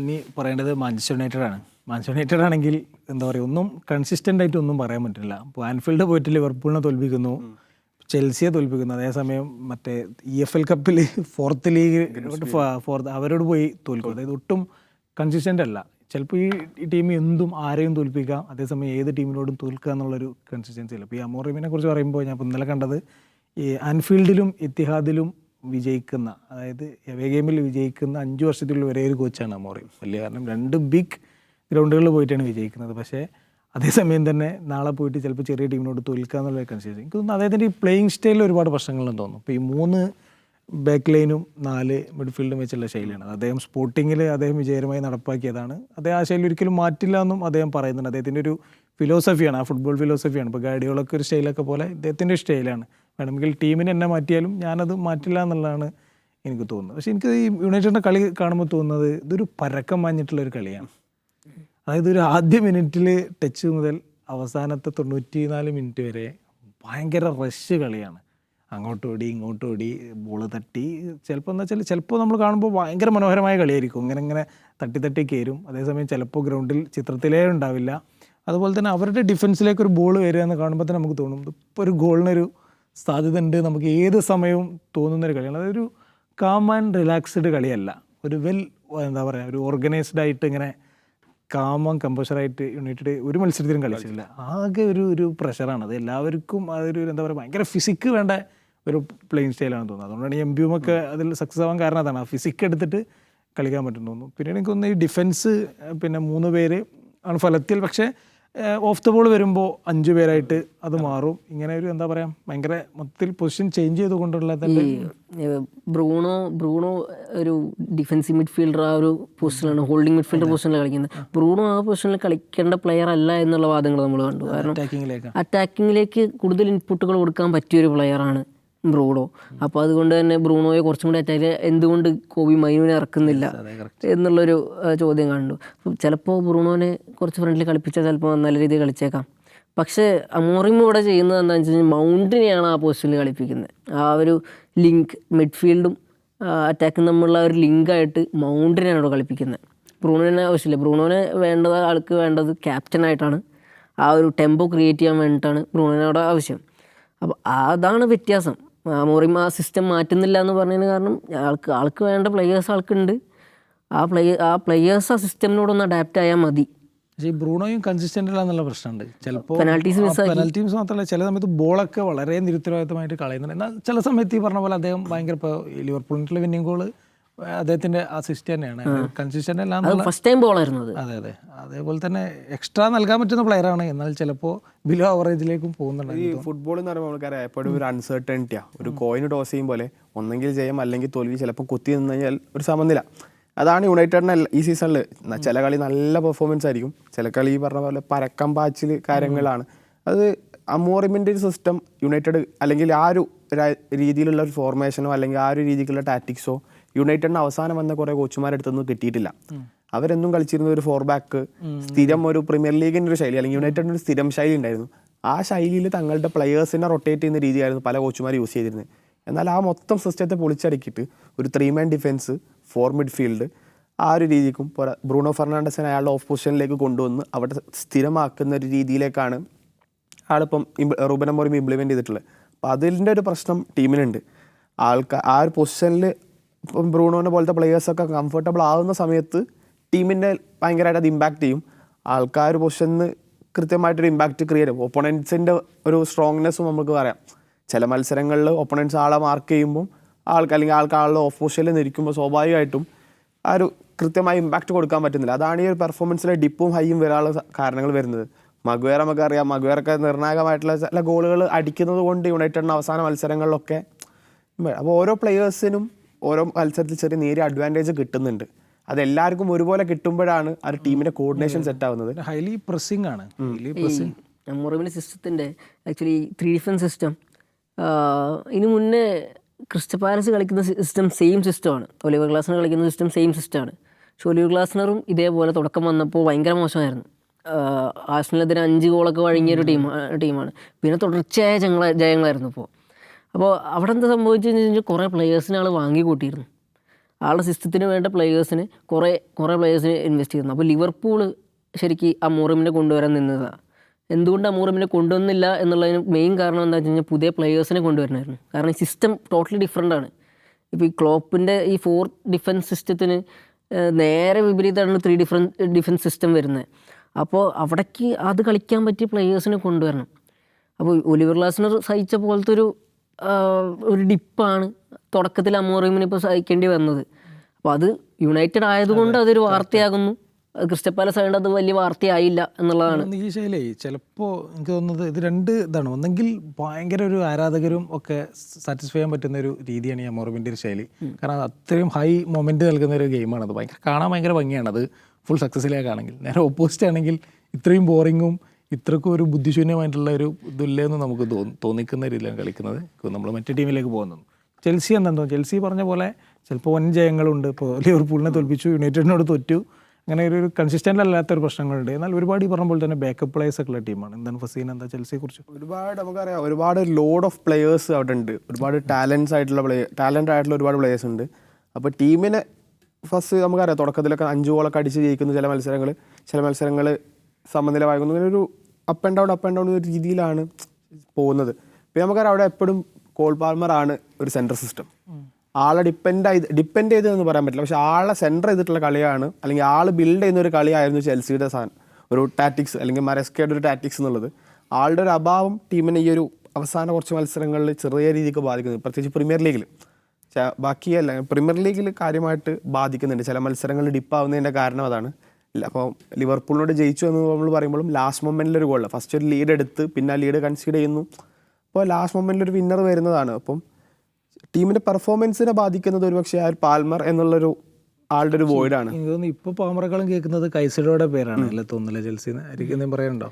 ഇനി പറയേണ്ടത് Manchester United ആണ്. മാഞ്ചസ്റ്റർ യുണൈറ്റഡ് ആണെങ്കിൽ എന്താ പറയുക ഒന്നും കൺസിസ്റ്റന്റ് ആയിട്ട് ഒന്നും പറയാൻ പറ്റില്ല. ഇപ്പോൾ ആൻഫീൽഡ് പോയിട്ട് ലിവർപൂളിനെ തോൽപ്പിക്കുന്നു. ചെൽസിയെ തോൽപ്പിക്കുന്നു. അതേസമയം മറ്റേ ഇ എഫ് എൽ കപ്പിൽ ഫോർത്ത് ലീഗ് ഫോർത്ത് അവരോട് പോയി തോൽക്കും. അതായത് ഒട്ടും കൺസിസ്റ്റന്റ് അല്ല. ചിലപ്പോൾ ഈ ടീം എന്തും ആരെയും തോൽപ്പിക്കാം. അതേസമയം ഏത് ടീമിനോടും തോൽക്കുക എന്നുള്ളൊരു കൺസിസ്റ്റൻസി ഇല്ല. അപ്പോൾ ഈ അമോറിമിനെ കുറിച്ച് പറയുമ്പോൾ ഞാൻ ഇപ്പോൾ ഇന്നലെ കണ്ടത് ഈ ആൻഫീൽഡിലും ഇത്തിഹാദിലും വിജയിക്കുന്ന അതായത് എവേ ഗെയിമിൽ വിജയിക്കുന്ന അഞ്ച് വർഷത്തിലുള്ള ഒരേ ഒരു കോച്ചാണ് അമോറി വലിയ കാരണം രണ്ട് ബിഗ് ഗ്രൗണ്ടുകളിൽ പോയിട്ടാണ് വിജയിക്കുന്നത്. പക്ഷേ അതേസമയം തന്നെ നാളെ പോയിട്ട് ചിലപ്പോൾ ചെറിയ ടീമിനോട് തോൽക്കുക എന്നുള്ള കൺസിസ്റ്റൻസി എനിക്ക് തോന്നുന്നു അദ്ദേഹത്തിന്റെ ഈ പ്ലേയിങ് സ്റ്റൈലിൽ ഒരുപാട് പ്രശ്നങ്ങളുണ്ടെന്ന് തോന്നുന്നു. ഇപ്പോൾ ഈ മൂന്ന് ബാക്ക് ലൈനും നാല് മിഡ്ഫീൽഡും വെച്ചുള്ള ശൈലിയാണ്. അദ്ദേഹം സ്പോർട്ടിങ്ങിൽ അദ്ദേഹം വിജയകരമായി നടപ്പാക്കിയതാണ്. അദ്ദേഹം ആ ശൈലി ഒരിക്കലും മാറ്റില്ല എന്നും അദ്ദേഹം പറയുന്നുണ്ട്. അദ്ദേഹത്തിന്റെ ഒരു ഫിലോസഫിയാണ് ആ ഫുട്ബോൾ ഫിലോസഫിയാണ് ഇപ്പോൾ ഗാഡിയോളൊക്കെ ഒരു സ്റ്റൈലൊക്കെ പോലെ അദ്ദേഹത്തിന്റെ സ്റ്റൈലാണ് വേണമെങ്കിൽ ടീമിനെ എന്നെ മാറ്റിയാലും ഞാനത് മാറ്റില്ല എന്നുള്ളതാണ് എനിക്ക് തോന്നുന്നത്. പക്ഷേ എനിക്ക് ഈ യുണൈറ്റഡിന്റെ കളി കാണുമ്പോൾ തോന്നുന്നത് ഇതൊരു പരക്കം മാഞ്ഞിട്ടുള്ളൊരു കളിയാണ്. അതായത് ഒരു ആദ്യ മിനിറ്റിൽ ടച്ച് മുതൽ അവസാനത്തെ തൊണ്ണൂറ്റി നാല് മിനിറ്റ് വരെ ഭയങ്കര റഷ് കളിയാണ്. അങ്ങോട്ട് ഓടി ഇങ്ങോട്ട് ഓടി ബോൾ തട്ടി. ചിലപ്പോൾ എന്ന് വെച്ചാൽ ചിലപ്പോൾ നമ്മൾ കാണുമ്പോൾ ഭയങ്കര മനോഹരമായ കളിയായിരിക്കും. ഇങ്ങനെ ഇങ്ങനെ തട്ടി തട്ടി കയറും. അതേസമയം ചിലപ്പോൾ ഗ്രൗണ്ടിൽ ചിത്രത്തിലേ ഉണ്ടാവില്ല. അതുപോലെ തന്നെ അവരുടെ ഡിഫൻസിലേക്ക് ഒരു ബോൾ വരിക എന്ന് കാണുമ്പോൾ തന്നെ നമുക്ക് തോന്നും ഇപ്പോൾ ഒരു ഗോളിനൊരു സാധ്യത ഉണ്ട് നമുക്ക് ഏത് സമയവും തോന്നുന്നൊരു കളിയാണ്. അതൊരു കാം ആൻഡ് റിലാക്സ്ഡ് കളിയല്ല. ഒരു വെൽ എന്താ പറയുക ഒരു ഓർഗനൈസ്ഡ് ആയിട്ട് ഇങ്ങനെ കാമം കമ്പോസറായിട്ട് യുണൈറ്റഡ് ഒരു മത്സരത്തിലും കളിച്ചിട്ടില്ല. ആകെ ഒരു ഒരു പ്രഷറാണ് അത് എല്ലാവർക്കും അതൊരു എന്താ പറയുക ഭയങ്കര ഫിസിക്ക് വേണ്ട ഒരു പ്ലെയിൻ സ്റ്റൈലാണ് തോന്നുന്നത് അതുകൊണ്ടാണ് എം ബിയും ഒക്കെ അതിൽ സക്സസ് ആവാൻ കാരണം അതാണ്. ആ ഫിസിക്ക് എടുത്തിട്ട് കളിക്കാൻ പറ്റും തോന്നുന്നു. പിന്നീട് എനിക്ക് തോന്നുന്നു ഈ ഡിഫൻസ് പിന്നെ മൂന്ന് പേര് ആണ് ഫലത്തിൽ. പക്ഷേ ഓഫ് ദ ബോൾ വരുമ്പോൾ അഞ്ച് പേരായിട്ട് അത് മാറും. ഇങ്ങനെ ഒരു എന്താ പറയാ ഭയങ്കര മൊത്തത്തിൽ പൊസിഷൻ ചേഞ്ച് ചെയ്തുകൊണ്ടുള്ള തന്നെ ബ്രൂണോ ബ്രൂണോ ഒരു ഡിഫൻസീവ് മിഡ്ഫീൽഡർ ആ ഒരു പൊസിഷനാണ് ഹോൾഡിംഗ് മിഡ്ഫീൽഡർ പൊസിഷനിൽ കളിക്കുന്നത്. ബ്രൂണോ ആ പൊസിഷനിൽ കളിക്കേണ്ട പ്ലെയർ അല്ല എന്നുള്ള വാദങ്ങൾ നമ്മൾ കണ്ടു. കാരണം അറ്റാക്കിങ്ങിലേക്ക് അറ്റാക്കിങ്ങിലേക്ക് കൂടുതൽ ഇൻപുട്ടുകൾ കൊടുക്കാൻ പറ്റിയ ഒരു പ്ലെയറാണ് ബ്രൂണോ. അപ്പോൾ അതുകൊണ്ട് തന്നെ ബ്രൂണോയെ കുറച്ചും കൂടി അറ്റാക്ക് എന്തുകൊണ്ട് കോബി മൈനുവിനെ ഇറക്കുന്നില്ല എന്നുള്ളൊരു ചോദ്യം കണ്ടു. ചിലപ്പോൾ ബ്രൂണോനെ കുറച്ച് ഫ്രണ്ടിൽ കളിപ്പിച്ചാൽ ചിലപ്പോൾ നല്ല രീതിയിൽ കളിച്ചേക്കാം. പക്ഷേ അമോറിം ഇവിടെ ചെയ്യുന്നത് എന്താണെന്ന് വെച്ച് കഴിഞ്ഞാൽ മൗണ്ടിനെയാണ് ആ പൊസിഷനിൽ കളിപ്പിക്കുന്നത് ആ ഒരു ലിങ്ക് മിഡ്ഫീൽഡും അറ്റാക്കും തമ്മിലുള്ള ഒരു ലിങ്കായിട്ട് മൗണ്ടിനെയാണ് ഇവിടെ കളിപ്പിക്കുന്നത് ബ്രൂണോനെ ആവശ്യമില്ല. ബ്രൂണോനെ വേണ്ടത് ആൾക്ക് വേണ്ടത് ക്യാപ്റ്റനായിട്ടാണ് ആ ഒരു ടെമ്പോ ക്രിയേറ്റ് ചെയ്യാൻ വേണ്ടിയിട്ടാണ് ബ്രൂണോനെ അവിടെ ആവശ്യം. അപ്പോൾ അതാണ് വ്യത്യാസം. മോറിം ആ സിസ്റ്റം മാറ്റുന്നില്ല എന്ന് പറഞ്ഞതിന് കാരണം ആൾക്ക് ആൾക്ക് വേണ്ട പ്ലെയേഴ്സ് ആൾക്കുണ്ട്. ആ പ്ലെയർ ആ പ്ലെയേഴ്സ് ആ സിസ്റ്റമിനോടൊന്ന് അഡാപ്റ്റ് ആയാൽ മതി. പക്ഷേ ഈ ബ്രൂണോയും കൺസിസ്റ്റന്റ് അല്ല എന്നുള്ള പ്രശ്നമുണ്ട്. ചിലപ്പോൾ Penalties പെനാൽറ്റീസ് മാത്രമല്ല ചില സമയത്ത് ബോളൊക്കെ വളരെ നിരുത്തരവാദിത്തമായിട്ട് കളയുന്നുണ്ട്. എന്നാൽ ചില സമയത്ത് ഈ പറഞ്ഞ പോലെ അദ്ദേഹം ഭയങ്കര ഇപ്പോൾ ലിവർപൂളിന്റെ വിന്നിംഗ് ഗോൾ അദ്ദേഹത്തിന്റെ അസിസ്റ്റ് തന്നെയാണ്. കൺസിസ്റ്റന്റ് അല്ല എന്നുള്ള ഫസ്റ്റ് ടൈം ബോളായിരുന്നു അത്. അതെ അതെ. അതേപോലെ തന്നെ എക്സ്ട്രാ നൽകാൻ പറ്റുന്ന പ്ലെയർ ആണ്. എന്നാൽ ചിലപ്പോ ബിലോ അവറേജിലേക്കും പോകുന്നുണ്ട് ഈ ഫുട്ബോൾ എന്ന് പറയുമ്പോൾ നമുക്കറിയാം എപ്പോഴും ഒരു അൺസർട്ടനിറ്റിയാ ഒരു കോയിന് ടോസ് ചെയ്യും പോലെ ഒന്നെങ്കിൽ ജയം അല്ലെങ്കിൽ തോൽവി ചിലപ്പോൾ കുത്തി നിന്ന് കഴിഞ്ഞാൽ ഒരു സമനില. അതാണ് യുണൈറ്റഡിന് ഈ സീസണിൽ ചില കളി നല്ല പെർഫോമൻസ് ആയിരിക്കും. ചില കളി ഈ പറഞ്ഞ പോലെ പരക്കം പാച്ചിൽ കാര്യങ്ങളാണ്. അത് അമോറിമിന്റെ ഒരു സിസ്റ്റം യുണൈറ്റഡ് അല്ലെങ്കിൽ ആ ഒരു രീതിയിലുള്ള ഒരു ഫോർമേഷനോ അല്ലെങ്കിൽ ആ ഒരു രീതിക്കുള്ള ടാറ്റിക്സോ യുണൈറ്റഡിന് അവസാനം വന്ന കുറേ കോച്ചുമാരെടുത്തൊന്നും കിട്ടിയിട്ടില്ല. അവരെന്നും കളിച്ചിരുന്ന ഒരു ഫോർ ബാക്ക് സ്ഥിരം ഒരു പ്രീമിയർ ലീഗിന്റെ ഒരു ശൈലി അല്ലെങ്കിൽ യുണൈറ്റഡിന് ഒരു സ്ഥിരം ശൈലി ഉണ്ടായിരുന്നു. ആ ശൈലിയിൽ തങ്ങളുടെ പ്ലെയേഴ്സിനെ റൊട്ടേറ്റ് ചെയ്യുന്ന രീതിയായിരുന്നു പല കോച്ചുമാർ യൂസ് ചെയ്തിരുന്നത്. എന്നാൽ ആ മൊത്തം സിസ്റ്റത്തെ പൊളിച്ചടക്കിയിട്ട് ഒരു three man defence four midfield ആ ഒരു രീതിക്കും പോരാ ബ്രൂണോ ഫെർണാണ്ടസിനെ അയാളുടെ ഓഫ് പൊസിഷനിലേക്ക് കൊണ്ടുവന്ന് അവിടെ സ്ഥിരമാക്കുന്ന ഒരു രീതിയിലേക്കാണ് ആളിപ്പം റൂബൻ അമോറിം ഇംപ്ലിമെന്റ് ചെയ്തിട്ടുള്ളത്. അപ്പോൾ അതിന്റെ ഒരു പ്രശ്നം ടീമിനുണ്ട് ആൾക്കാർ ആ ഒരു പൊസിഷനിൽ ഇപ്പം ബ്രൂണോനെ പോലത്തെ പ്ലെയേഴ്സൊക്കെ കംഫർട്ടബിൾ ആകുന്ന സമയത്ത് ടീമിന്റെ ഭയങ്കരമായിട്ട് അത് ഇമ്പാക്റ്റ് ചെയ്യും. ആൾക്കാർ പൊസിഷനിൽ കൃത്യമായിട്ടൊരു ഇമ്പാക്റ്റ് ക്രിയേറ്റ് ചെയ്യും. ഒപ്പണൻസിന്റെ ഒരു സ്ട്രോങ്നെസ്സും നമുക്ക് പറയാം. ചില മത്സരങ്ങളിൽ ഒപ്പണൻസ് ആളെ മാർക്ക് ചെയ്യുമ്പോൾ ആൾക്കാർ അല്ലെങ്കിൽ ആൾക്ക് ആളുടെ ഓഫ് പൊസിഷനിൽ നിൽക്കുമ്പോൾ സ്വാഭാവികമായിട്ടും ആ ഒരു കൃത്യമായ ഇമ്പാക്റ്റ് കൊടുക്കാൻ പറ്റുന്നില്ല. അതാണ് ഈ ഒരു പെർഫോമൻസിലെ ഡിപ്പും ഹൈയും വരാനുള്ള കാരണങ്ങൾ വരുന്നത്. മഗ്വേർ നമുക്ക് അറിയാം. മഗ്വേറൊക്കെ നിർണായകമായിട്ടുള്ള ചില ഗോളുകൾ അടിക്കുന്നത് കൊണ്ട് യുണൈറ്റഡിന് അവസാന മത്സരങ്ങളിലൊക്കെ അപ്പോൾ ഓരോ പ്ലെയേഴ്സിനും ഓരോ മത്സരത്തിൽ ചെറിയ നേരിയ അഡ്വാന്റേജ് കിട്ടുന്നുണ്ട്. അതെല്ലാവർക്കും ഒരുപോലെ കിട്ടുമ്പോഴാണ് ആ ഒരു ടീമിന്റെ കോർഡിനേഷൻ സെറ്റ് ആവുന്നത്. ഹൈലി പ്രസിംഗ് ആണ്. മൊറബിന്റെ സിസ്റ്റത്തിന്റെ ആക്ച്വലി ത്രീ ഡിഫൻസ് സിസ്റ്റം ഇതിനു മുന്നേ ക്രിസ്റ്റ പാലസ് കളിക്കുന്ന സിസ്റ്റം സെയിം സിസ്റ്റമാണ് ഒലിവർ ഗ്ലാസ്നർ കളിക്കുന്ന സിസ്റ്റം സെയിം സിസ്റ്റമാണ് പക്ഷെ ഒലിവർ ഗ്ലാസ്നറും ഇതേപോലെ തുടക്കം വന്നപ്പോൾ ഭയങ്കര മോശമായിരുന്നു. ആസ്ട്രേലിയത്തിന് അഞ്ച് ഗോളൊക്കെ വഴങ്ങിയ ഒരു ടീം ടീമാണ്. പിന്നെ തുടർച്ചയായ ജയങ്ങള ജയങ്ങളായിരുന്നു ഇപ്പോൾ. അപ്പോൾ അവിടെ എന്താ സംഭവിച്ചതെന്ന് വെച്ച് കഴിഞ്ഞാൽ കുറേ പ്ലെയേഴ്സിനെ ആൾ വാങ്ങി കൂട്ടിയിരുന്നു ആളുടെ സിസ്റ്റത്തിന് വേണ്ട പ്ലേയേഴ്സിന് കുറേ കുറേ പ്ലേയേഴ്സിന് ഇൻവെസ്റ്റ് ചെയ്യുന്നു അപ്പോൾ ലിവർപൂൾ ശരിക്കും അമോറിമിനെ കൊണ്ടുവരാൻ നിന്നതാണ് എന്തുകൊണ്ട് അമോറിമിനെ കൊണ്ടുവന്നില്ല എന്നുള്ളതിന് മെയിൻ കാരണം എന്താ വെച്ച് കഴിഞ്ഞാൽ പുതിയ പ്ലേയേഴ്സിനെ കൊണ്ടുവരണമായിരുന്നു കാരണം സിസ്റ്റം ടോട്ടലി ഡിഫറെന്റ് ആണ്. ഇപ്പോൾ ഈ ക്ലോപ്പിന്റെ ഈ ഫോർ ഡിഫൻസ് സിസ്റ്റത്തിന് നേരെ വിപരീതമാണ് ത്രീ ഡിഫറൻസ് ഡിഫൻസ് സിസ്റ്റം വരുന്നത്. അപ്പോൾ അവിടേക്ക് അത് കളിക്കാൻ പറ്റിയ പ്ലെയേഴ്സിനെ കൊണ്ടുവരണം. അപ്പോൾ ഒലിവർ ഗ്ലാസിനർ സഹിച്ച പോലത്തെ ഒരു ഒരു ഡിപ്പാണ് തുടക്കത്തിൽ അമോറിയമിന് ഇപ്പോൾ സഹിക്കേണ്ടി വന്നത്. അപ്പോൾ അത് യുണൈറ്റഡ് ആയതുകൊണ്ട് അതൊരു വാർത്തയാകുന്നു. ക്രിസ്റ്റപ്പാലസ് ആയതുകൊണ്ട് അത് വലിയ വാർത്തയായില്ല എന്നുള്ളതാണ്. ഈ ശൈലേ ചിലപ്പോൾ എനിക്ക് തോന്നുന്നത് ഇത് രണ്ട് ഇതാണ്. ഒന്നെങ്കിൽ ഭയങ്കര ഒരു ആരാധകരും ഒക്കെ സാറ്റിസ്ഫൈ ചെയ്യാൻ പറ്റുന്ന ഒരു രീതിയാണ് ഈ അമോർബിന്റെ ഒരു ശൈലി. കാരണം അത് അത്രയും ഹൈ മൊമെന്റ് നൽകുന്ന ഒരു ഗെയിമാണ് അത് ഭയങ്കര കാണാൻ ഭയങ്കര ഭംഗിയാണ്. അത് ഫുൾ സക്സസ്സിലേക്ക് ആണെങ്കിൽ. നേരെ ഓപ്പോസിറ്റ് ആണെങ്കിൽ ഇത്രയും ബോറിങ്ങും ഇത്രക്കും ഒരു ബുദ്ധിശൂന്യമായിട്ടുള്ള ഒരു ഇതില്ലെന്ന് നമുക്ക് തോന്നി തോന്നിക്കുന്ന രീതിയിലാണ് കളിക്കുന്നത്. നമ്മൾ മറ്റു ടീമിലേക്ക് പോകുന്നത് ചെൽസി എന്താ ചെൽസി പറഞ്ഞ പോലെ ചിലപ്പോൾ വൻ ജയങ്ങളുണ്ട്. ഇപ്പോൾ ലിവർപൂളിനെ തോൽപ്പിച്ചു യുണൈറ്റഡിനോട് തോറ്റു. അങ്ങനെ ഒരു കൺസിസ്റ്റന്റ് അല്ലാത്ത ഒരു പ്രശ്നങ്ങളുണ്ട്. എന്നാൽ ഒരുപാട് ഈ പറഞ്ഞ പോലെ തന്നെ ബാക്കപ്പ് പ്ലേയേഴ്സ് ഒക്കെ ഉള്ള ടീമാണ്. എന്താണ് ഫസീൻ എന്താ ചെൽസിയെ കുറിച്ച്? ഒരുപാട് നമുക്കറിയാം ഒരുപാട് ലോഡ് ഓഫ് പ്ലേയേഴ്സ് അവിടെ ഉണ്ട്. ഒരുപാട് ടാലൻസ് ആയിട്ടുള്ള പ്ലേ ടാലന്റ് ആയിട്ടുള്ള ഒരുപാട് പ്ലേയേഴ്സ് ഉണ്ട്. അപ്പോൾ ടീമിനെ ഫസ്റ്റ് നമുക്കറിയാം തുടക്കത്തിലൊക്കെ അഞ്ച് ഗോളൊക്കെ അടിച്ച് ജയിക്കുന്ന ചില മത്സരങ്ങൾ ചില മത്സരങ്ങൾ സമനില വായിക്കുന്നു ഒരു up and down up and down ഒരു രീതിയിലാണ് പോകുന്നത്. പിന്നെ നമുക്കറിയാം അവിടെ എപ്പോഴും കോൾ പാൽമർ ആണ് ഒരു സെൻട്രൽ സിസ്റ്റം ആളെ ഡിപ്പെൻഡ് ചെയ്ത് ഡിപ്പെൻഡ് ചെയ്ത് എന്ന് പറയാൻ പറ്റില്ല. പക്ഷെ ആളെ സെന്റർ ചെയ്തിട്ടുള്ള കളിയാണ് അല്ലെങ്കിൽ ആൾ ബിൽഡ് ചെയ്യുന്ന ഒരു കളിയായിരുന്നു ചെൽസിയുടെ സാധനം ഒരു ടാറ്റിക്സ് അല്ലെങ്കിൽ മരസ്കയുടെ ഒരു ടാറ്റിക്സ് എന്നുള്ളത്. ആളുടെ ഒരു അഭാവം ടീമിനെ ഈ ഒരു അവസാന കുറച്ച് മത്സരങ്ങളിൽ ചെറിയ രീതിക്ക് ബാധിക്കുന്നത് പ്രത്യേകിച്ച് പ്രീമിയർ ലീഗിൽ ബാക്കിയല്ല പ്രീമിയർ ലീഗിൽ കാര്യമായിട്ട് ബാധിക്കുന്നുണ്ട്. ചില മത്സരങ്ങളിൽ ഡിപ്പാവുന്നതിന്റെ കാരണം അതാണ്. അപ്പോൾ ലിവർപൂളിനോട് ജയിച്ചു എന്ന് നമ്മൾ പറയുമ്പോഴും ലാസ്റ്റ് മൊമെന്റിൽ ഒരു ഗോൾ ഫസ്റ്റ് ഒരു ലീഡ് എടുത്ത് പിന്നെ ആ ലീഡ് കൺസീഡ് ചെയ്യുന്നു. അപ്പോൾ ലാസ്റ്റ് മൊമെന്റിൽ ഒരു വിന്നർ വരുന്നതാണ്. അപ്പം ടീമിന്റെ പെർഫോമൻസിനെ ബാധിക്കുന്നത് ഒരുപക്ഷെ ആ ഒരു പാൽമർ എന്നുള്ളൊരു ആളുടെ ഒരു വോയിഡാണ് ഇപ്പോൾ പാമറക്കാളും കേൾക്കുന്നത് കൈസഡോയുടെ പേരാണ് അല്ലേ? തോന്നുന്നില്ല ചെൽസിന്ന്? പറയാനുണ്ടോ?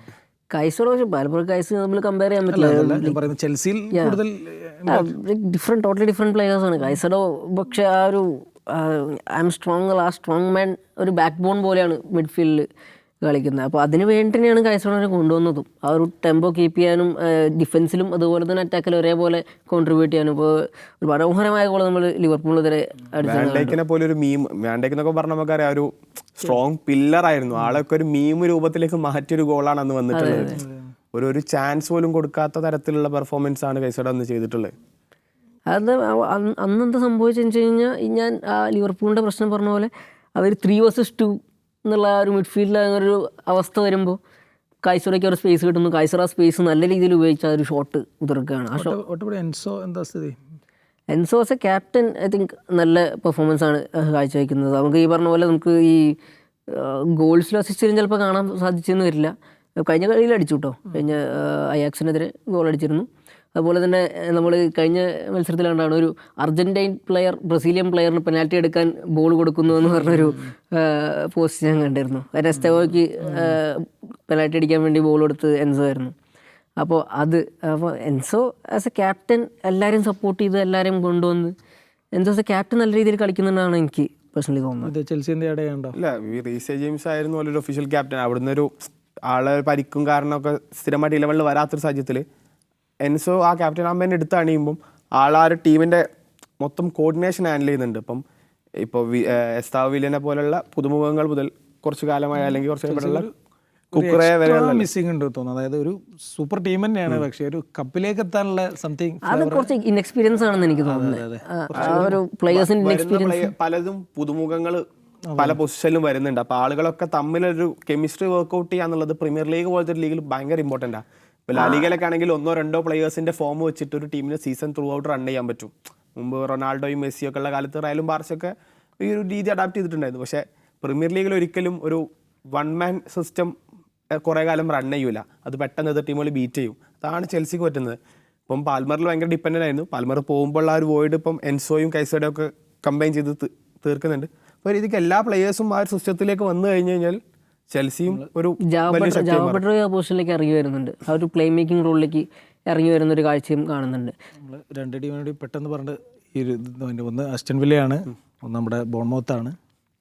കൈസോട് പക്ഷേ പലപ്പോഴും കൈസ് നമ്മൾ കമ്പയർ ചെയ്യാൻ പറ്റില്ല. ചെൽസിയിൽ കൂടുതൽ ഡിഫറെന്റ് ടോട്ടലി ഡിഫറെന്റ് പ്ലെയേഴ്സ് ആണ്. കൈസഡോ പക്ഷേ ആ ഒരു ഐ എം സ്ട്രോങ് ആ സ്ട്രോങ് മാൻ ഒരു ബാക്ക് ബോൺ പോലെയാണ് മിഡ്ഫീൽഡിൽ കളിക്കുന്നത്. അപ്പോൾ അതിന് വേണ്ടി തന്നെയാണ് കൈസോണിനെ കൊണ്ടുവന്നതും. ആ ഒരു ടെമ്പോ കീപ്പ് ചെയ്യാനും ഡിഫൻസിലും അതുപോലെ തന്നെ അറ്റാക്കിൽ ഒരേപോലെ കോൺട്രിബ്യൂട്ട് ചെയ്യാനും. ഇപ്പോൾ ഒരു മനോഹരമായ ഗോൾ നമ്മൾ ലിവർപൂളിനെതിരെ വാൻഡേക്കിനെ പോലെ ഒരു മീം വാൻഡേക്ക് എന്നൊക്കെ പറഞ്ഞാൽ നമുക്കറിയാം ഒരു സ്ട്രോങ് പില്ലർ ആയിരുന്നു. ആളൊക്കെ ഒരു മീം രൂപത്തിലേക്ക് മാറ്റിയൊരു ഗോളാണ് അന്ന് വന്നിട്ടുള്ളത്. ഒരു ഒരു ചാൻസ് പോലും കൊടുക്കാത്ത തരത്തിലുള്ള പെർഫോമൻസ് ആണ് കൈസോട അന്ന് ചെയ്തിട്ടുള്ളത്. അത് അന്നെന്താ സംഭവിച്ചതെന്ന് വെച്ച് കഴിഞ്ഞാൽ ഈ ഞാൻ ആ ലിവർപൂളിന്റെ പ്രശ്നം പറഞ്ഞ പോലെ അവർ ത്രീ വേഴ്സസ് ടു എന്നുള്ള ആ ഒരു മിഡ്ഫീൽഡിൽ ഒരു അവസ്ഥ വരുമ്പോൾ കൈസറയ്ക്ക് ഒരു സ്പേസ് കിട്ടുന്നു. കൈസറ സ്പേസ് നല്ല രീതിയിൽ ഉപയോഗിച്ച ആ ഒരു ഷോട്ട് ഉതിർക്കുകയാണ്. ആ ഷോട്ട് എൻസോ എന്താ സ്ഥിതി? Enzo's a captain I think നല്ല പെർഫോമൻസ് ആണ് കാഴ്ചവെക്കുന്നത്. നമുക്ക് ഈ പറഞ്ഞ പോലെ നമുക്ക് ഈ ഗോൾസിൽ അസിസ്റ്റിലും ചിലപ്പോൾ കാണാൻ സാധിച്ചെന്ന് വരില്ല. കഴിഞ്ഞ കളിയിൽ അടിച്ചു കേട്ടോ കഴിഞ്ഞ അയാക്സിനെതിരെ ഗോൾ അടിച്ചിരുന്നു. അതുപോലെ തന്നെ നമ്മൾ കഴിഞ്ഞ മത്സരത്തിൽ കണ്ടാണ് ഒരു അർജന്റൈൻ പ്ലെയർ ബ്രസീലിയൻ പ്ലെയറിന് പെനാൽറ്റി എടുക്കാൻ ബോൾ കൊടുക്കുന്നു എന്ന് പറഞ്ഞൊരു പോസ്റ്റ് ഞാൻ കണ്ടിരുന്നു. എസ്റ്റവോയ്ക്ക് പെനാൽറ്റി അടിക്കാൻ വേണ്ടി ബോൾ കൊടുത്ത് എൻസോ ആയിരുന്നു. അപ്പോൾ അത് അപ്പോൾ എൻസോ ആസ് എ ക്യാപ്റ്റൻ എല്ലാവരെയും സപ്പോർട്ട് ചെയ്ത് എല്ലാവരെയും കൊണ്ടുവന്ന് എൻസോ ആസ് എ ക്യാപ്റ്റൻ നല്ല രീതിയിൽ കളിക്കുന്നുണ്ടാണ് എനിക്ക് പേഴ്സണലി തോന്നുന്നത്. ഇടയുണ്ടോ ഇല്ല റീസെ ജെയിംസ് ആയിരുന്നു ഒരു ഒഫീഷ്യൽ ക്യാപ്റ്റൻ അവിടുന്ന് ഒരു ആളെ പരിക്കും കാരണമൊക്കെ സ്ഥിരമായിട്ട് ഇലവനിൽ വരാത്തൊരു സാഹചര്യത്തിൽ എൻസോ ആ ക്യാപ്റ്റൻ അമ്മേനെ എടുത്ത് അണിയുമ്പം ആൾ ആ ഒരു ടീമിന്റെ മൊത്തം കോർഡിനേഷൻ ഹാൻഡിൽ ചെയ്യുന്നുണ്ട്. ഇപ്പം ഇപ്പോൾ എസ്താവ് വില്യനെ പോലുള്ള പുതുമുഖങ്ങൾ മുതൽ കുറച്ച് കാലമായ അല്ലെങ്കിൽ കുറച്ച് ഇവിടെയുള്ള കുക്കറെ വരെയുള്ള മിസ്സിംഗ് ഉണ്ട് തോന്നുന്നു. അതായത് ഒരു സൂപ്പർ ടീം തന്നെയാണ് പക്ഷേ ഒരു കപ്പിലേക്ക് എത്താനുള്ള സംതിങ് അത് കുറച്ച് ഇൻഎക്സ്പീരിയൻസ് ആണെന്ന് എനിക്ക് തോന്നുന്നത് പലതും പുതുമുഖങ്ങൾ പല പൊസിഷനിലും വരുന്നുണ്ട്. അപ്പോൾ ആളുകളൊക്കെ തമ്മിലൊരു കെമിസ്ട്രി വർക്ക്ഔട്ട് ചെയ്യാന്നുള്ളത് പ്രീമിയർ ലീഗ് പോലത്തെ ഒരു ലീഗിൽ ഭയങ്കര ഇമ്പോർട്ടന്റ് ആണ് ഇപ്പോൾ ലാലിഗയിലൊക്കെ ആണെങ്കിൽ ഒന്നോ രണ്ടോ പ്ലേയേഴ്സിന്റെ ഫോം വെച്ചിട്ട് ഒരു ടീമിന് സീസൺ ത്രൂ ഔട്ട് റൺ ചെയ്യാൻ പറ്റും. മുമ്പ് റൊണാൾഡോയും മെസ്സിയും ഒക്കെ ഉള്ള കാലത്ത് റയലും ബാർസൊക്കെ ഈ ഒരു രീതി അഡാപ്റ്റ് ചെയ്തിട്ടുണ്ടായിരുന്നു. പക്ഷേ പ്രീമിയർ ലീഗിൽ ഒരിക്കലും ഒരു വൺ മാൻ സിസ്റ്റം കുറേ കാലം റൺ ചെയ്യൂല. അത് പെട്ടെന്ന് എതിർ ടീമുകൾ ബീറ്റ് ചെയ്യും. അതാണ് ചെൽസിക്ക് പറ്റുന്നത്. ഇപ്പം പാൽമറിൽ ഭയങ്കര ഡിപ്പെൻഡന്റ് ആയിരുന്നു. പാൽമർ പോകുമ്പോൾ ആ ഒരു വോയിഡ് ഇപ്പം എൻസോയും കൈസോയും ഒക്കെ കമ്പൈൻ ചെയ്ത് തീർക്കുന്നുണ്ട്. അപ്പോൾ രീതിക്ക് എല്ലാ പ്ലേയേഴ്സും ആ ഒരു സിസ്റ്റത്തിലേക്ക് വന്നു കഴിഞ്ഞ് കഴിഞ്ഞാൽ ചെൽസിയും ഒരു ആ പൊസിഷനിലേക്ക് ഇറങ്ങി വരുന്നുണ്ട് ആ ഒരു പ്ലേ മേക്കിംഗ് റോളിലേക്ക് ഇറങ്ങി വരുന്ന ഒരു കാഴ്ചയും കാണുന്നുണ്ട്. നമ്മൾ രണ്ട് ടീമിനോട് പെട്ടെന്ന് പറഞ്ഞിട്ട് ഈ ഒരു ഒന്ന് അസ്റ്റൻ വില്ലയാണ് ഒന്ന് നമ്മുടെ ബോൺമൗത്താണ്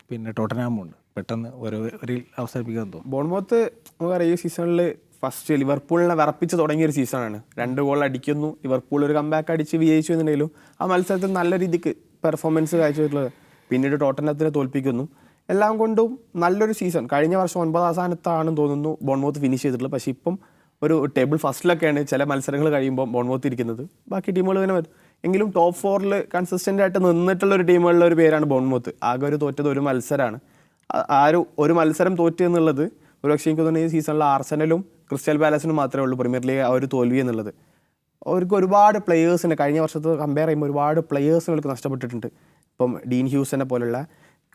പിന്നെ ടോട്ടനാമുണ്ട് പെട്ടെന്ന് ഓരോ ഒരു അവസാനിപ്പിക്കാൻ തോന്നും. ബോൺമോത്ത് നമുക്കറിയാം ഈ സീസണിൽ ഫസ്റ്റ് ലിവർപൂളിനെ വിറപ്പിച്ച് തുടങ്ങിയ ഒരു സീസണാണ് രണ്ട് ഗോൾ അടിക്കുന്നു. ലിവർപൂൾ ഒരു കമ്പാക്ക് അടിച്ച് വിജയിച്ചു എന്നുണ്ടെങ്കിലും ആ മത്സരത്തിൽ നല്ല രീതിക്ക് പെർഫോമൻസ് കാഴ്ചവെച്ചിട്ടുള്ളത്. പിന്നീട് ടോട്ടനത്തിനെ തോൽപ്പിക്കുന്നു. എല്ലാം കൊണ്ടും നല്ലൊരു സീസൺ കഴിഞ്ഞ വർഷം ഒൻപതാം സ്ഥാനത്താണെന്ന് തോന്നുന്നു ബോൺമോത്ത് ഫിനിഷ് ചെയ്തിട്ടുള്ളത്. പക്ഷേ ഇപ്പം ഒരു ടേബിൾ ഫസ്റ്റിലൊക്കെയാണ് ചില മത്സരങ്ങൾ കഴിയുമ്പോൾ ബോൺമോത്ത് ഇരിക്കുന്നത്. ബാക്കി ടീമുകൾ ഇങ്ങനെ വരും. എങ്കിലും ടോപ്പ് ഫോറിൽ കൺസിസ്റ്റന്റ് ആയിട്ട് നിന്നിട്ടുള്ള ഒരു ടീമുകളിലെ ഒരു പേരാണ് ബോൺമോത്ത്. ആകെ ഒരു തോറ്റത് ഒരു മത്സരമാണ് ആ- ഒരു ഒരു മത്സരം തോറ്റു എന്നുള്ളത് ഒരുപക്ഷെ എനിക്ക് തോന്നുന്നു ഈ സീസണിൽ ആർസനലും ക്രിസ്റ്റൽ പാലസിനും മാത്രമേ ഉള്ളൂ പ്രീമിയർ ലീഗ് ആ ഒരു തോൽവി എന്നുള്ളത്. അവർക്ക് ഒരുപാട് പ്ലെയേഴ്സിനെ കഴിഞ്ഞ വർഷത്തെ കമ്പയർ ചെയ്യുമ്പോൾ ഒരുപാട് പ്ലെയേഴ്സിനെ അവർക്ക് നഷ്ടപ്പെട്ടിട്ടുണ്ട്. ഇപ്പം ഡീൻ ഹ്യൂസിനെ പോലുള്ള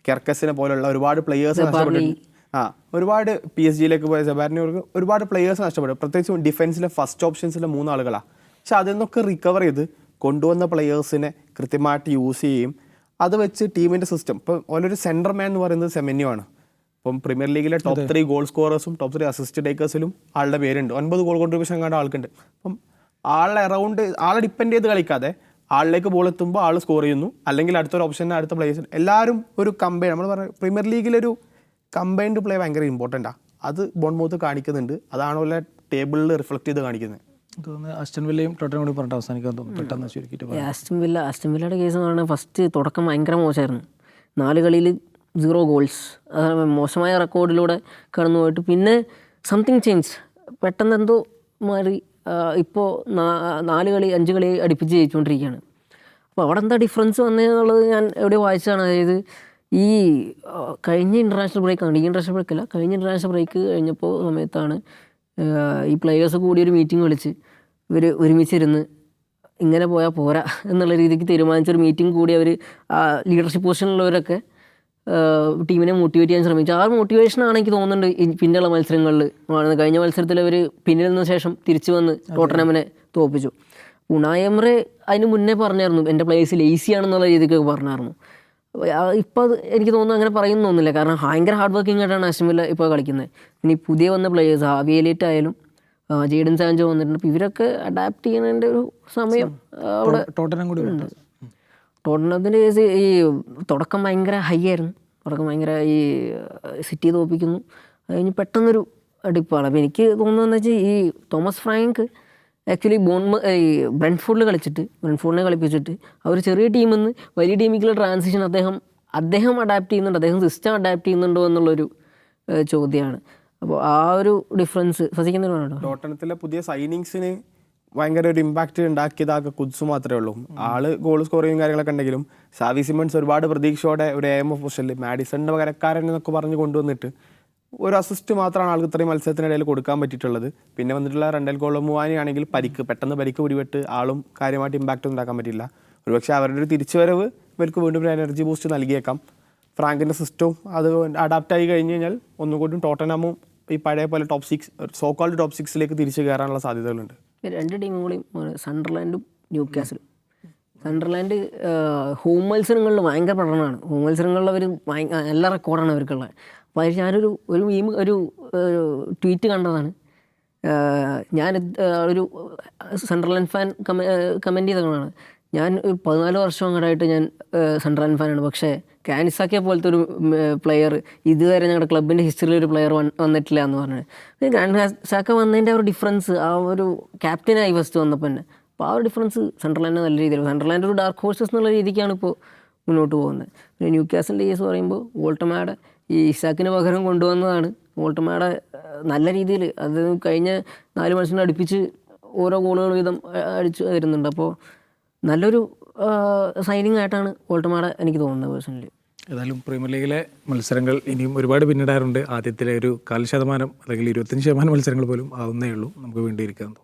കെർക്കസിനെ പോലുള്ള ഒരുപാട് പ്ലെയേഴ്സ് നഷ്ടപ്പെട്ടിട്ടുണ്ട്. ആ ഒരുപാട് പി എസ് ജിയിലേക്ക് പോയ ജബാറിനവർക്ക് ഒരുപാട് പ്ലെയേഴ്സ് നഷ്ടപ്പെടും പ്രത്യേകിച്ച് ഡിഫൻസിലെ ഫസ്റ്റ് ഓപ്ഷൻസിലെ മൂന്നാളുകളാണ് പക്ഷെ അതിൽ നിന്നൊക്കെ റിക്കവർ ചെയ്ത് കൊണ്ടുവന്ന പ്ലെയേഴ്സിനെ കൃത്യമായിട്ട് യൂസ് ചെയ്യുകയും അത് വെച്ച് ടീമിന്റെ സിസ്റ്റം ഇപ്പം ഓലൊരു സെന്റർ മാൻ എന്ന് പറയുന്നത് സെമന്യു ആണ്. ഇപ്പം പ്രീമിയർ ലീഗിലെ ടോപ്പ് ത്രീ ഗോൾ സ്കോറേഴ്സും ടോപ്പ് ത്രീ അസിസ്റ്റ് ടേക്കേഴ്സിലും ആളുടെ പേരുണ്ട്. ഒൻപത് ഗോൾ കോൺട്രിബ്യൂഷൻ കണ്ട ആൾക്കുണ്ട്. അപ്പം ആളെ അറൗണ്ട് ആളെ ഡിപ്പെൻഡ് ചെയ്ത് കളിക്കാതെ ആളിലേക്ക് ബോൾ എത്തുമ്പോൾ ആൾ സ്കോർ ചെയ്യുന്നു. അല്ലെങ്കിൽ അടുത്തൊരു ഓപ്ഷൻ അടുത്ത പ്ലേയേഴ്സ് എല്ലാവരും ഒരു കമ്പൈൻ നമ്മൾ പറഞ്ഞ പ്രീമിയർ ലീഗിലൊരു കമ്പൈൻഡ് പ്ലേ ഭയങ്കര ഇമ്പോർട്ടന്റാണ് അത് ബോൺമൗത്ത് കാണിക്കുന്നുണ്ട്. അതാണ് പോലെ ടേബിളിൽ റിഫ്ലക്ട് ചെയ്ത് കാണിക്കുന്നത് അസ്റ്റൻ വില്ലയും ടോട്ടനും കൂടി പറഞ്ഞിട്ട് അവസാനിക്കാൻ തോന്നുന്നു. പെട്ടെന്ന് ചുരുക്കിയിട്ട്. ആസ്റ്റൻ വില്ല ആസ്റ്റൻ വില്ലയുടെ കേസ് എന്ന് പറഞ്ഞാൽ ഫസ്റ്റ് തുടക്കം ഭയങ്കര മോശമായിരുന്നു നാല് കളിയിൽ സീറോ ഗോൾസ് മോശമായ റെക്കോർഡിലൂടെ കടന്നു പോയിട്ട് പിന്നെ സംതിങ് ചേഞ്ച് പെട്ടെന്ന് എന്തോ മാറി ഇപ്പോൾ നാല് കളി അഞ്ച് കളി അടുപ്പിച്ച് ജയിച്ചുകൊണ്ടിരിക്കുകയാണ് അപ്പോൾ അവിടെ എന്താ ഡിഫറൻസ് വന്നതെന്നുള്ളത് ഞാൻ എവിടെ വായിച്ചതാണ്. അതായത് ഈ കഴിഞ്ഞ ഇന്റർനാഷണൽ ബ്രേക്കാണ് ഈ ഇന്റർനാഷണൽ ബ്രേക്കല്ല കഴിഞ്ഞ ഇന്റർനാഷണൽ ബ്രേക്ക് കഴിഞ്ഞപ്പോൾ സമയത്താണ് ഈ പ്ലെയേഴ്സ് കൂടി ഒരു മീറ്റിംഗ് വിളിച്ച് ഇവർ ഒരുമിച്ചിരുന്ന് ഇങ്ങനെ പോയാൽ പോരാ എന്നുള്ള രീതിക്ക് തീരുമാനിച്ചൊരു മീറ്റിംഗ് കൂടി അവർ ലീഡർഷിപ്പ് പൊസിഷനിലുള്ളവരൊക്കെ ടീമിനെ മോട്ടിവേറ്റ് ചെയ്യാൻ ശ്രമിച്ചു. ആ മോട്ടിവേഷൻ ആണ് എനിക്ക് തോന്നുന്നുണ്ട് പിന്നെയുള്ള മത്സരങ്ങളിൽ. കഴിഞ്ഞ മത്സരത്തിൽ അവർ പിന്നിൽ നിന്ന ശേഷം തിരിച്ചു വന്ന് ടോട്ടനമിനെ തോപ്പിച്ചു. ഉണായമ്രെ അതിന് മുന്നേ പറഞ്ഞായിരുന്നു എന്റെ പ്ലേസ് ലേസി ആണെന്നുള്ള രീതിക്കൊക്കെ പറഞ്ഞായിരുന്നു. ഇപ്പോൾ അത് എനിക്ക് തോന്നുന്നു അങ്ങനെ പറയുന്നു തോന്നുന്നില്ല. കാരണം ഭയങ്കര ഹാർഡ് വർക്കിംഗ് ആയിട്ടാണ് അശ്വമില്ല ഇപ്പോൾ കളിക്കുന്നത്. ഇനി പുതിയ വന്ന പ്ലേയേഴ്സ് ആവിയലേറ്റ് ആയാലും ജെയ്ഡൻ സാഞ്ചോ വന്നിട്ടുണ്ട്. ഇവരൊക്കെ അഡാപ്റ്റ് ചെയ്യുന്നതിന്റെ ഒരു സമയം അവിടെ ടോട്ടനം കൂടി ഉണ്ട് ടോട്ടനത്തിന്റെ കേസ് ഈ തുടക്കം ഭയങ്കര ഹൈ ആയിരുന്നു. തുടക്കം ഭയങ്കര ഈ സിറ്റി തോപ്പിക്കുന്നു. അത് കഴിഞ്ഞ് പെട്ടെന്നൊരു ഡിപ്പാണ് അപ്പോൾ എനിക്ക് തോന്നുന്നതെന്ന് വെച്ചാൽ ഈ തോമസ് ഫ്രാങ്ക് ആക്ച്വലി ബോൺ ഈ ബ്രൺഫോർഡിൽ കളിച്ചിട്ട് ബ്രൺഫോർഡിനെ കളിപ്പിച്ചിട്ട് അവർ ചെറിയ ടീമിൽ നിന്ന് വലിയ ടീമിലേക്കുള്ള ട്രാൻസിഷൻ അദ്ദേഹം അദ്ദേഹം അഡാപ്റ്റ് ചെയ്യുന്നുണ്ട്. അദ്ദേഹം സിസ്റ്റം അഡാപ്റ്റ് ചെയ്യുന്നുണ്ടോ എന്നുള്ളൊരു ചോദ്യമാണ്. അപ്പോൾ ആ ഒരു ഡിഫറൻസ് ഫസിക്കുന്നുണ്ടോ ടോട്ടനത്തിലെ പുതിയ സൈനിങ്സിന് ഭയങ്കര ഒരു ഇമ്പാക്റ്റ് ഉണ്ടാക്കിയതാകെ കുദ്സ് മാത്രമേ ഉള്ളൂ. ആൾ ഗോൾ ചെയ്യും കാര്യങ്ങളൊക്കെ ഉണ്ടെങ്കിലും സാവി സിമൻസ് ഒരുപാട് പ്രതീക്ഷയോടെ ഒരു എം എഫ് പൊസിഷനിൽ മാഡിസണിന്റെ പകരക്കാരൻ എന്നൊക്കെ പറഞ്ഞ് കൊണ്ടുവന്നിട്ട് ഒരു അസിസ്റ്റ് മാത്രമാണ് ആൾക്ക് ഇത്രയും മത്സരത്തിനിടയിൽ കൊടുക്കാൻ പറ്റിയിട്ടുള്ളത്. പിന്നെ വന്നിട്ടുള്ള രണ്ടൽ കോളമുവാനി മൂവാനി ആണെങ്കിൽ പരിക്ക് പെട്ടെന്ന് പരിക്ക് പിടിപെട്ട് ആളും കാര്യമായിട്ട് ഇമ്പാക്റ്റ് ഉണ്ടാക്കാൻ പറ്റില്ല. ഒരുപക്ഷെ അവരുടെ ഒരു തിരിച്ചുവരവ് ഇവർക്ക് വീണ്ടും ഒരു എനർജി ബൂസ്റ്റ് നൽകിയേക്കാം. ഫ്രാങ്കിന്റെ സിസ്റ്റവും അത് അഡാപ്റ്റ് ആയി കഴിഞ്ഞ് കഴിഞ്ഞാൽ ഒന്നുകൂടി ടോട്ടനാമും ഈ പഴയ പോലെ top six so called top സിക്സിലേക്ക് തിരിച്ചു കയറാനുള്ള സാധ്യതകളുണ്ട്. രണ്ട് ടീമും കൂടി സൺഡർലാൻഡും ന്യൂ കാസലും സൺഡർലാൻഡ് ഹോം മത്സരങ്ങളിൽ ഭയങ്കര പഠനമാണ് ഹോം മത്സരങ്ങളിൽ അവർ നല്ല റെക്കോർഡാണ് അവർക്കുള്ളത്. അപ്പോൾ അതിൽ ഞാനൊരു ഒരു മീം ഒരു ട്വീറ്റ് കണ്ടതാണ്. ഞാൻ ഒരു സൺഡർലാൻഡ് ഫാൻ കമന്റ് ചെയ്തതാണ്. ഞാൻ പതിനാല് വർഷം അങ്ങോട്ടായിട്ട് ഞാൻ സൺഡർലാൻഡ് ഫാനാണ്. പക്ഷേ കാനിസാക്കിയെ പോലത്തെ ഒരു പ്ലെയർ ഇതുവരെ ഞങ്ങളുടെ ക്ലബിന്റെ ഹിസ്റ്ററിയിൽ ഒരു പ്ലെയർ വന്നിട്ടില്ല എന്ന് പറഞ്ഞത് കാനിസാക്ക വന്നതിന്റെ ആ ഒരു ഡിഫറൻസ് ആ ഒരു ക്യാപ്റ്റനായി ഫസ്റ്റ് വന്നപ്പോൾ തന്നെ. അപ്പോൾ ആ ഒരു ഡിഫറൻസ് സെൻട്രലാൻഡ് നല്ല രീതിയിൽ സെൻട്രലാൻഡ് ഒരു ഡാർക്ക് ഹോഴ്സസ് എന്നുള്ള രീതിക്കാണ് ഇപ്പോൾ മുന്നോട്ട് പോകുന്നത്. പിന്നെ ന്യൂ ക്യാസിന്റെ കേസ് പറയുമ്പോൾ വോൾട്ടമാടെ ഈ ഇസാക്കിന് പകരം കൊണ്ടുവന്നതാണ്. വോൾട്ടമാടെ നല്ല രീതിയിൽ അത് കഴിഞ്ഞ നാല് മത്സരം അടുപ്പിച്ച് ഓരോ ഗോളുകൾ വീതം അടിച്ച് വരുന്നുണ്ട് അപ്പോൾ നല്ലൊരു സൈനിങ് ആയിട്ടാണ് വോൾട്ടമാടെ എനിക്ക് തോന്നുന്നത് പേഴ്സണലി ഏതായാലും പ്രീമിയർ ലീഗിലെ മത്സരങ്ങൾ ഇനിയും ഒരുപാട് പിന്നിടാറുണ്ട്. ആദ്യത്തിലെ ഒരു കാൽ ശതമാനം അല്ലെങ്കിൽ ഇരുപത്തഞ്ച് ശതമാനം മത്സരങ്ങൾ പോലും ആവുന്നേ ഉള്ളൂ. നമുക്ക് വേണ്ടിയിരിക്കുന്നത്.